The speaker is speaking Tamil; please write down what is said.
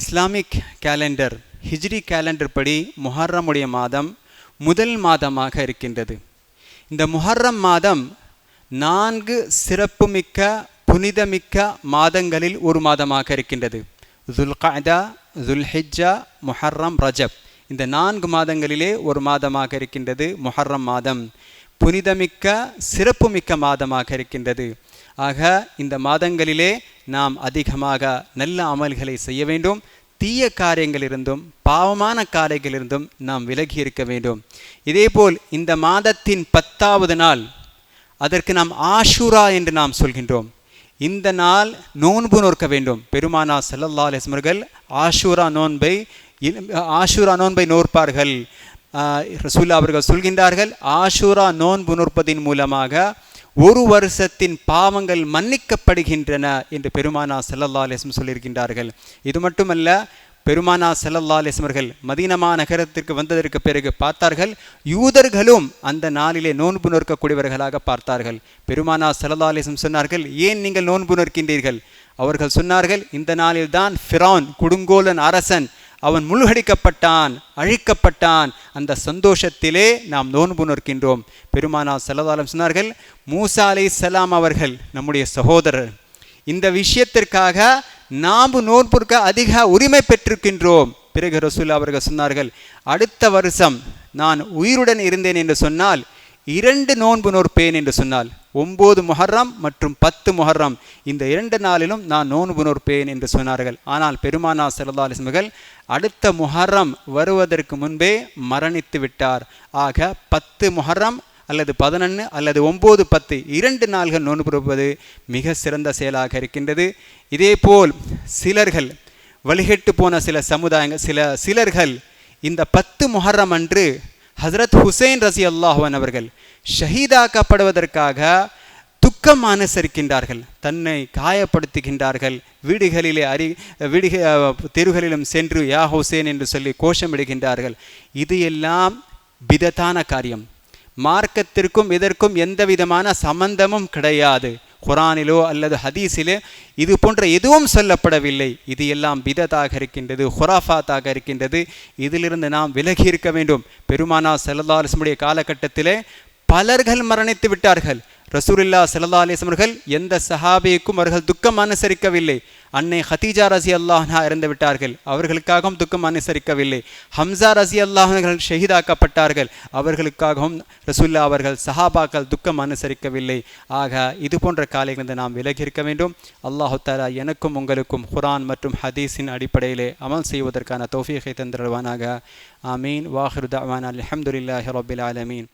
இஸ்லாமிக் கேலண்டர் ஹிஜ்ரி கேலண்டர் படி முஹர்ரமுடைய மாதம் முதல் மாதமாக இருக்கின்றது. இந்த முஹர்ரம் மாதம் நான்கு சிறப்புமிக்க புனிதமிக்க மாதங்களில் ஒரு மாதமாக இருக்கின்றது. துல்காதா துல்ஹிஜா முஹர்ரம் ரஜப். இந்த நான்கு மாதங்களிலே ஒரு மாதமாக இருக்கின்றது முஹர்ரம் மாதம். புனிதமிக்க சிறப்புமிக்க மாதமாக இருக்கின்றது. ஆக இந்த மாதங்களிலே நாம் அதிகமாக நல்ல அமல்களை செய்ய வேண்டும். தீய காரியங்களிலிருந்தும் பாவமான காரியங்களிலிருந்தும் நாம் விலகி இருக்க வேண்டும். இதேபோல் இந்த மாதத்தின் பத்தாவது நாள் அதற்கு நாம் ஆஷூரா என்று நாம் சொல்கின்றோம். இந்த நாள் நோன்பு நோக்க வேண்டும். பெருமானா சல்லல்லா அலிஸ்மர்கள் ஆஷூரா நோன்பை ஆஷூரா நோன்பை நோற்பார்கள். ரசூல்லா அவர்கள் சொல்கின்றார்கள் ஆஷூரா நோன்பு நுற்பதின் மூலமாக ஒரு வருஷத்தின் பாவங்கள் மன்னிக்கப்படுகின்றன என்று பெருமானா செல்லல்லா அலிஸ்ம் சொல்லியிருக்கின்றார்கள். இது மட்டுமல்ல பெருமானா செல்லல்லா அலிஸ்மர்கள் மதீனமா நகரத்திற்கு வந்ததற்கு பிறகு பார்த்தார்கள் யூதர்களும் அந்த நாளிலே நோன்பு நோற்கக்கூடியவர்களாக பார்த்தார்கள். பெருமானா செல்லல்லா அலிஸ்ம் சொன்னார்கள் ஏன் நீங்கள் நோன்பு நோக்கின்றீர்கள் அவர்கள் சொன்னார்கள் இந்த நாளில்தான் ஃபிரான் கொடுங்கோலன் அரசன் அவன் முழுகடிக்கப்பட்டான் அழிக்கப்பட்டான். அந்த சந்தோஷத்திலே நாம் நோன்பு நோக்கின்றோம் பெருமானா செல்லதாலம் சொன்னார்கள் மூசா அலை சலாம் அவர்கள் நம்முடைய சகோதரர் இந்த விஷயத்திற்காக நாம் நோன்புற்க அதிக உரிமை பெற்றிருக்கின்றோம். பிறகு ரசூல் அவர்கள் சொன்னார்கள் அடுத்த வருஷம் நான் உயிருடன் இருந்தேன் என்று சொன்னால் இரண்டு நோன்பு நோற்பேன் என்று சொன்னால் ஒம்பது முஹர்ரம் மற்றும் பத்து முஹர்ரம். இந்த இரண்டு நாளிலும் நான் நோன்பு நோற்பேன் என்று சொன்னார்கள். ஆனால் பெருமானா சல்லா அலிஸ்மகள் அடுத்த முஹர்ரம் வருவதற்கு முன்பே மரணித்து விட்டார். ஆக பத்து முஹர்ரம் அல்லது பதினொன்று அல்லது ஒம்பது பத்து இரண்டு நாள்கள் நோன்பு மிக சிறந்த செயலாக இருக்கின்றது. இதேபோல் சிலர்கள் வழிகட்டு போன சில சமுதாயங்கள் சில சிலர்கள் இந்த பத்து முஹர்ரம் அன்று ஹசரத் ஹுசைன் ரசி அல்லாஹுவன் அவர்கள் ஷஹீதாக்கப்படுவதற்காக துக்கம் அனுசரிக்கின்றார்கள் தன்னை காயப்படுத்துகின்றார்கள். வீடுகளிலே அறி வீடுக தெருகளிலும் சென்று யா ஹுசேன் என்று சொல்லி கோஷமிடுகின்றார்கள். இது எல்லாம் விதத்தான காரியம். மார்க்கத்திற்கும் இதற்கும் எந்த விதமான சம்பந்தமும் கிடையாது. குரானிலோ அல்லது ஹதீஸிலோ இது போன்ற எதுவும் சொல்லப்படவில்லை. இது எல்லாம் பிதத்தாக இருக்கின்றது ஹுராஃபாத்தாக இருக்கின்றது. இதிலிருந்து நாம் விலகி இருக்க வேண்டும். பெருமானா செல்லல்லா காலகட்டத்திலே பலர்கள் மரணித்து விட்டார்கள். ரசூலில்லா சல்லா அலிஸ்மர்கள் எந்த சஹாபிக்கும் அவர்கள் துக்கம் அனுசரிக்கவில்லை. அன்னை ஹதீஜா ரசி அல்லாஹா இறந்து விட்டார்கள். அவர்களுக்காகவும் துக்கம் அனுசரிக்கவில்லை. ஹம்சா ரசி அல்லாஹர்கள் ஷஹீதாக்கப்பட்டார்கள். அவர்களுக்காகவும் ரசூல்லா அவர்கள் சஹாபாக்கள் துக்கம் அனுசரிக்கவில்லை. ஆக இது போன்ற காலைகளிலிருந்து நாம் விலகி இருக்க வேண்டும். அல்லாஹு தாலா எனக்கும் உங்களுக்கும் குரான் மற்றும் ஹதீஸின் அடிப்படையிலே அமல் செய்வதற்கான தோஃபியகை தந்திருவானாக ஆமீன். வாஹிருதாவான் அலமதுல்லாஹி ரபில் ஆலமீன்.